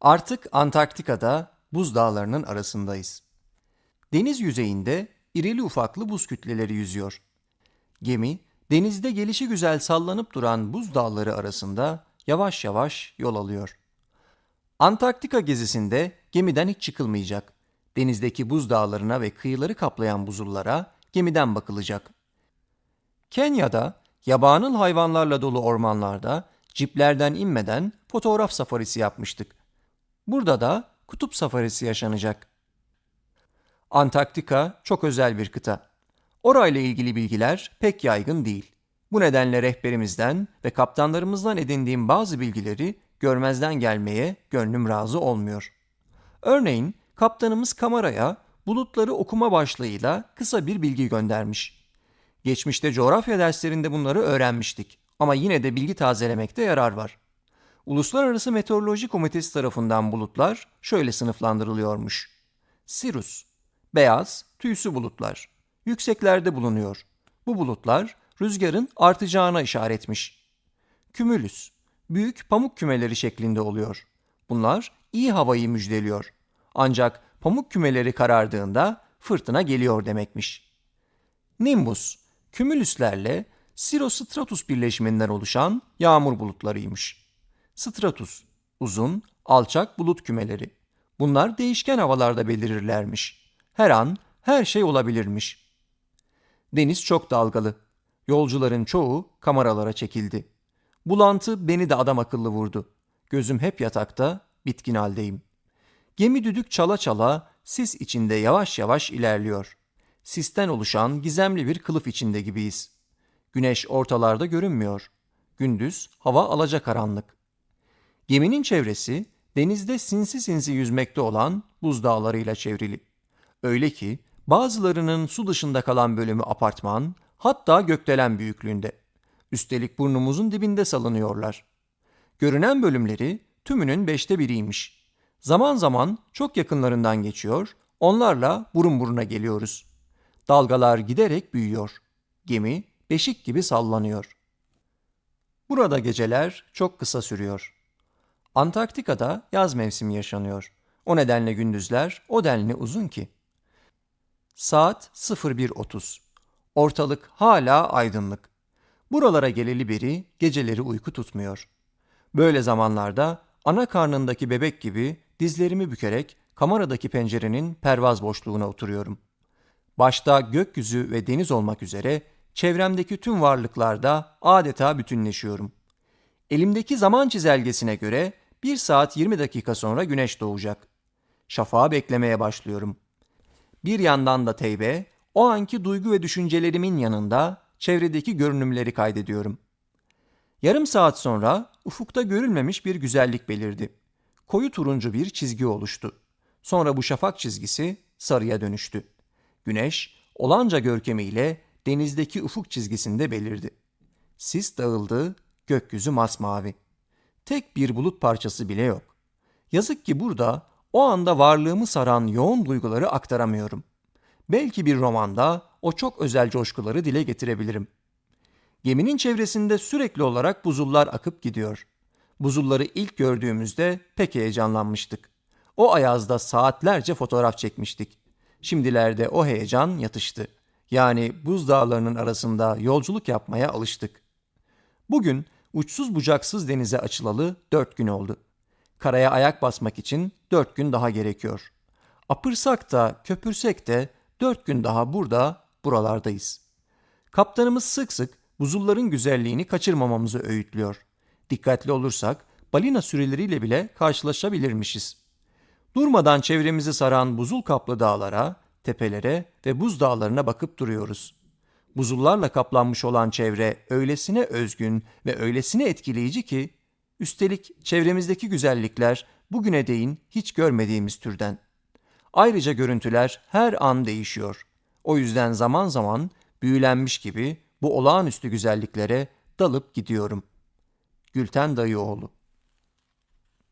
Artık Antarktika'da buz dağlarının arasındayız. Deniz yüzeyinde irili ufaklı buz kütleleri yüzüyor. Gemi denizde gelişi güzel sallanıp duran buz dağları arasında yavaş yavaş yol alıyor. Antarktika gezisinde gemiden hiç çıkılmayacak. Denizdeki buz dağlarına ve kıyıları kaplayan buzullara gemiden bakılacak. Kenya'da yabanıl hayvanlarla dolu ormanlarda ciplerden inmeden fotoğraf safarisi yapmıştık. Burada da kutup safarisi yaşanacak. Antarktika çok özel bir kıta. Orayla ilgili bilgiler pek yaygın değil. Bu nedenle rehberimizden ve kaptanlarımızdan edindiğim bazı bilgileri görmezden gelmeye gönlüm razı olmuyor. Örneğin kaptanımız kameraya bulutları okuma başlığıyla kısa bir bilgi göndermiş. Geçmişte coğrafya derslerinde bunları öğrenmiştik ama yine de bilgi tazelemekte yarar var. Uluslararası Meteoroloji Komitesi tarafından bulutlar şöyle sınıflandırılıyormuş. Sirus, beyaz, tüysü bulutlar. Yükseklerde bulunuyor. Bu bulutlar rüzgarın artacağına işaretmiş. Kümülüs, büyük pamuk kümeleri şeklinde oluyor. Bunlar iyi havayı müjdeliyor. Ancak pamuk kümeleri karardığında fırtına geliyor demekmiş. Nimbus, kümülüslerle Sirostratus birleşiminden oluşan yağmur bulutlarıymış. Stratus, uzun, alçak bulut kümeleri. Bunlar değişken havalarda belirirlermiş. Her an her şey olabilirmiş. Deniz çok dalgalı. Yolcuların çoğu kameralara çekildi. Bulantı beni de adam akıllı vurdu. Gözüm hep yatakta, bitkin haldeyim. Gemi düdük çala çala sis içinde yavaş yavaş ilerliyor. Sisten oluşan gizemli bir kılıf içinde gibiyiz. Güneş ortalarda görünmüyor. Gündüz hava alacakaranlık. Geminin çevresi denizde sinsi sinsi yüzmekte olan buzdağlarıyla çevrili. Öyle ki bazılarının su dışında kalan bölümü apartman, hatta gökdelen büyüklüğünde. Üstelik burnumuzun dibinde salınıyorlar. Görünen bölümleri tümünün beşte biriymiş. Zaman zaman çok yakınlarından geçiyor, onlarla burun buruna geliyoruz. Dalgalar giderek büyüyor. Gemi beşik gibi sallanıyor. Burada geceler çok kısa sürüyor. Antarktika'da yaz mevsimi yaşanıyor. O nedenle gündüzler o denli uzun ki. Saat 01.30. Ortalık hala aydınlık. Buralara geleli beri geceleri uyku tutmuyor. Böyle zamanlarda ana karnındaki bebek gibi dizlerimi bükerek kameradaki pencerenin pervaz boşluğuna oturuyorum. Başta gökyüzü ve deniz olmak üzere çevremdeki tüm varlıklarda adeta bütünleşiyorum. Elimdeki zaman çizelgesine göre 1 saat 20 dakika sonra güneş doğacak. Şafağı beklemeye başlıyorum. Bir yandan da teybe, o anki duygu ve düşüncelerimin yanında çevredeki görünümleri kaydediyorum. Yarım saat sonra ufukta görülmemiş bir güzellik belirdi. Koyu turuncu bir çizgi oluştu. Sonra bu şafak çizgisi sarıya dönüştü. Güneş olanca görkemiyle denizdeki ufuk çizgisinde belirdi. Sis dağıldı, gökyüzü masmavi. Tek bir bulut parçası bile yok. Yazık ki burada o anda varlığımı saran yoğun duyguları aktaramıyorum. Belki bir romanda o çok özel coşkuları dile getirebilirim. Geminin çevresinde sürekli olarak buzullar akıp gidiyor. Buzulları ilk gördüğümüzde pek heyecanlanmıştık. O ayazda saatlerce fotoğraf çekmiştik. Şimdilerde o heyecan yatıştı. Yani buz dağlarının arasında yolculuk yapmaya alıştık. Bugün uçsuz bucaksız denize açılalı dört gün oldu. Karaya ayak basmak için dört gün daha gerekiyor. Apırsak da köpürsek de dört gün daha burada, buralardayız. Kaptanımız sık sık buzulların güzelliğini kaçırmamamızı öğütlüyor. Dikkatli olursak balina sürüleriyle bile karşılaşabilirmişiz. Durmadan çevremizi saran buzul kaplı dağlara, tepelere ve buz dağlarına bakıp duruyoruz. Buzullarla kaplanmış olan çevre öylesine özgün ve öylesine etkileyici ki, üstelik çevremizdeki güzellikler bugüne değin hiç görmediğimiz türden. Ayrıca görüntüler her an değişiyor. O yüzden zaman zaman büyülenmiş gibi bu olağanüstü güzelliklere dalıp gidiyorum. Gülten Dayıoğlu